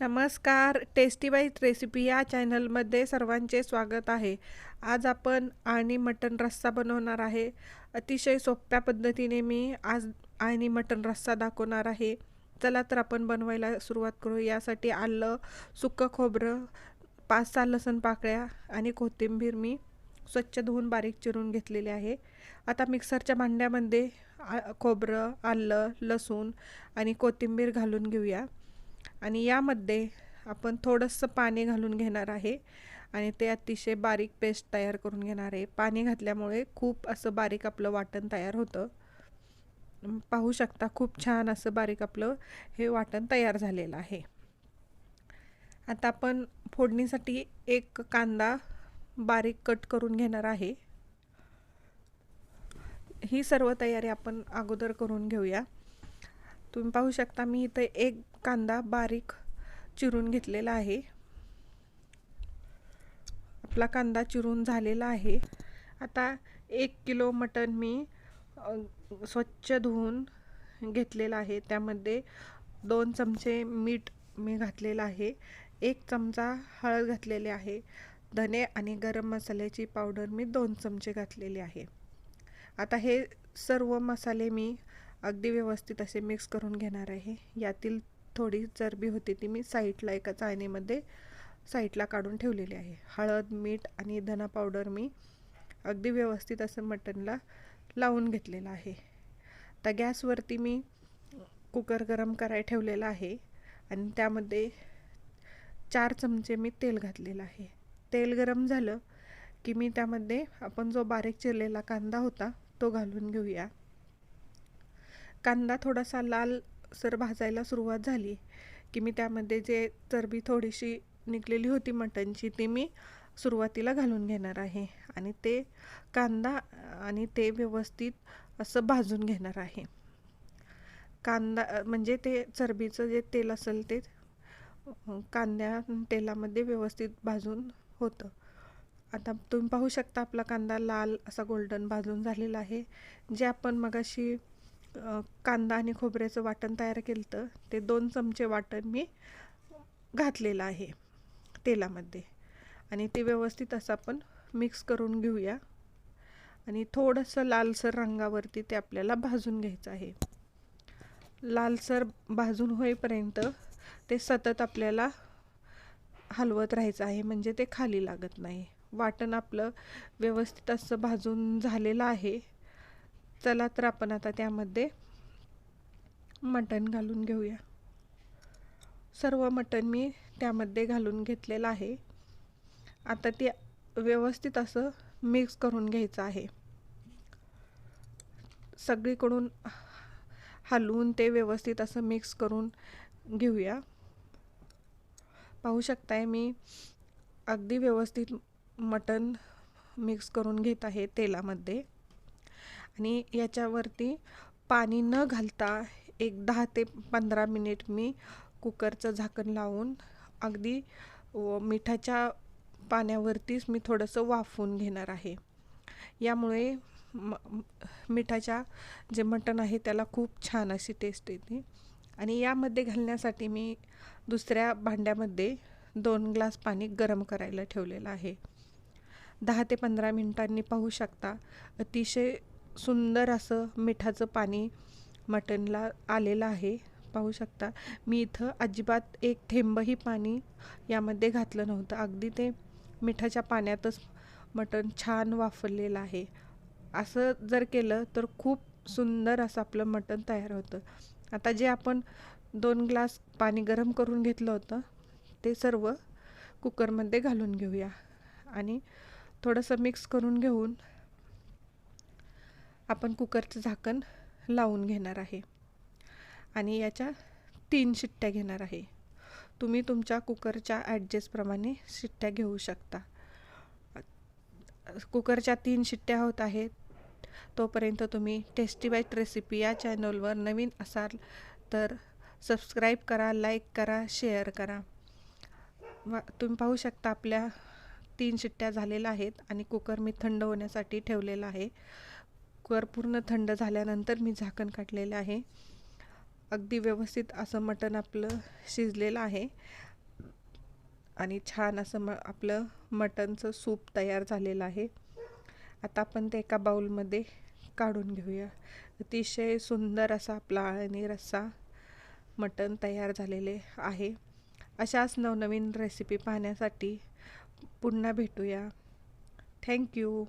नमस्कार. Tasty bite recipe या चॅनलमध्ये सर्वांचे स्वागत आहे. आज आपण आणि मटण रस्सा बनवणार आहे. अतिशय सोप्या पद्धतीने मी आज आणि मटण रस्सा दाखवणार आहे. चला तर आपण बनवायला सुरुवात करू. यासाठी आलं सुक्कं खोबरं पाच सहा लसण पाकळ्या आणि कोथिंबीर मी स्वच्छ धुवून बारीक चिरून घेतलेले आहे. आता मिक्सरच्या भांड्यामध्ये आ खोबरं आलं लसूण आणि कोथिंबीर घालून घेऊया. आणि यामध्ये आपण थोडंसं पाणी घालून घेणार आहे. आणि ते अतिशय बारीक पेस्ट तयार करून घेणार आहे. पाणी घातल्यामुळे खूप असं बारीक आपलं वाटण तयार होतं. पाहू शकता खूप छान असं बारीक आपलं हे वाटण तयार झालेलं आहे. आता आपण फोडणीसाठी एक कांदा बारीक कट करून घेणार आहे. ही सर्व तयारी आपण अगोदर करून घेऊया. तुम्ही पाहू शकता मी इथं एक कांदा बारीक चिरून घेतलेला आहे. आपला कांदा चिरून झालेला आहे. आता एक किलो मटण मी स्वच्छ धुवून घेतलेलं आहे. त्यामध्ये दोन चमचे मीठ मी घातलेलं आहे. एक चमचा हळद घातलेले आहे. धने आणि गरम मसाल्याची पावडर मी दोन चमचे घातलेले आहे. आता हे सर्व मसाले मी अगदी व्यवस्थित असे मिक्स करून घेणार आहे. यातील थोडी चरबी होती ती मी साईडला एका चाळणीमध्ये साईडला काढून ठेवलेली आहे. हळद मीठ आणि धना पावडर मी अगदी व्यवस्थित असं मटनला लावून घेतलेलं आहे. तर गॅसवरती मी कुकर गरम कराय ठेवलेला आहे आणि त्यामध्ये चार चमचे मी तेल घातलेलं आहे. तेल गरम झालं की मी त्यामध्ये आपण जो बारीक चिरलेला कांदा होता तो घालून घेऊया. कांदा थोडासा लाल सर भाजायला सुरुवात झाली की मी त्यामध्ये जे चरबी थोडीशी निघलेली होती मटणची ती मी सुरुवातीला घालून घेणार आहे. आणि ते कांदा आणि ते व्यवस्थित असं भाजून घेणार आहे. कांदा म्हणजे ते चरबीचं जे तेल असेल ते कांद्या तेलामध्ये व्यवस्थित भाजून होतं. आता तुम्ही पाहू शकता आपला कांदा लाल असा गोल्डन भाजून झालेला आहे. जे आपण मगाशी कांदा आणि खोबऱ्याचं वाटण तयार केलं तर ते दोन चमचे वाटण मी घातलेलं आहे तेलामध्ये. आणि ते व्यवस्थित असं आपण मिक्स करून घेऊया. आणि थोडंसं लालसर रंगावरती ते आपल्याला भाजून घ्यायचं आहे. लालसर भाजून होईपर्यंत ते सतत आपल्याला हलवत राहायचं आहे म्हणजे ते खाली लागत नाही. वाटण आपलं व्यवस्थित असं भाजून झालेलं आहे. चला तर आपण आता त्यामध्ये मटण घालून घेऊया. सर्व मटण मी त्यामध्ये घालून घेतलेलं आहे. आता ते व्यवस्थित असं मिक्स करून घ्यायचं आहे. सगळीकडून हलवून ते व्यवस्थित असं मिक्स करून घेऊया. पाहू शकताय मी अगदी व्यवस्थित मटण मिक्स करून घेत आहे तेलामध्ये. आणि याच्यावरती पाणी न घालता एक दहा ते पंधरा मिनिट मी कुकरचं झाकण लावून अगदी मिठाच्या पाण्यावरतीच मी थोडंसं वाफवून घेणार आहे. यामुळे म मिठाच्या जे मटण आहे त्याला खूप छान अशी टेस्ट येते. आणि यामध्ये घालण्यासाठी मी दुसऱ्या भांड्यामध्ये दोन ग्लास पाणी गरम करायला ठेवलेलं आहे. दहा ते पंधरा मिनिटांनी पाहू शकता अतिशय सुंदर असं मिठाचं पाणी मटनला आलेलं आहे. पाहू शकता. मी इथं अजिबात एक थेंबही पाणी यामध्ये घातलं नव्हतं. अगदी ते मिठाच्या पाण्यातच मटण छान वाफरलेलं आहे. असं जर केलं तर खूप सुंदर असं आपलं मटण तयार होतं. आता जे आपण दोन ग्लास पाणी गरम करून घेतलं होतं ते सर्व कुकरमध्ये घालून घेऊया. आणि थोडंसं मिक्स करून घेऊन आपण कुकरचं झाकण लावून घेणार आहे. आणि याच्या तीन शिट्ट्या घेणार आहे. तुम्ही तुमच्या कुकरच्या ॲडजस्टप्रमाणे शिट्ट्या घेऊ शकता. कुकरच्या तीन शिट्ट्या होत आहेत. तोपर्यंत तुम्ही टेस्टी बाईट रेसिपी या चॅनलवर नवीन असाल तर सबस्क्राईब करा लाईक करा शेअर करा. वा तुम्ही पाहू शकता आपल्या तीन शिट्ट्या झालेल्या आहेत आणि कुकर मी थंड होण्यासाठी ठेवलेला आहे. कुकर पूर्ण थंड झाल्यानंतर मी झाकण काढलेलं आहे. अगदी व्यवस्थित असं मटण आपलं शिजलेलं आहे. आणि छान असं म आपलं मटणचं सूप तयार झालेलं आहे. आता आपण ते एका बाऊलमध्ये काढून घेऊया. अतिशय सुंदर असा आपला आळणी रस्सा मटण तयार झालेले आहे. अशाच नवनवीन रेसिपी पाहण्यासाठी पुन्हा भेटूया. थँक्यू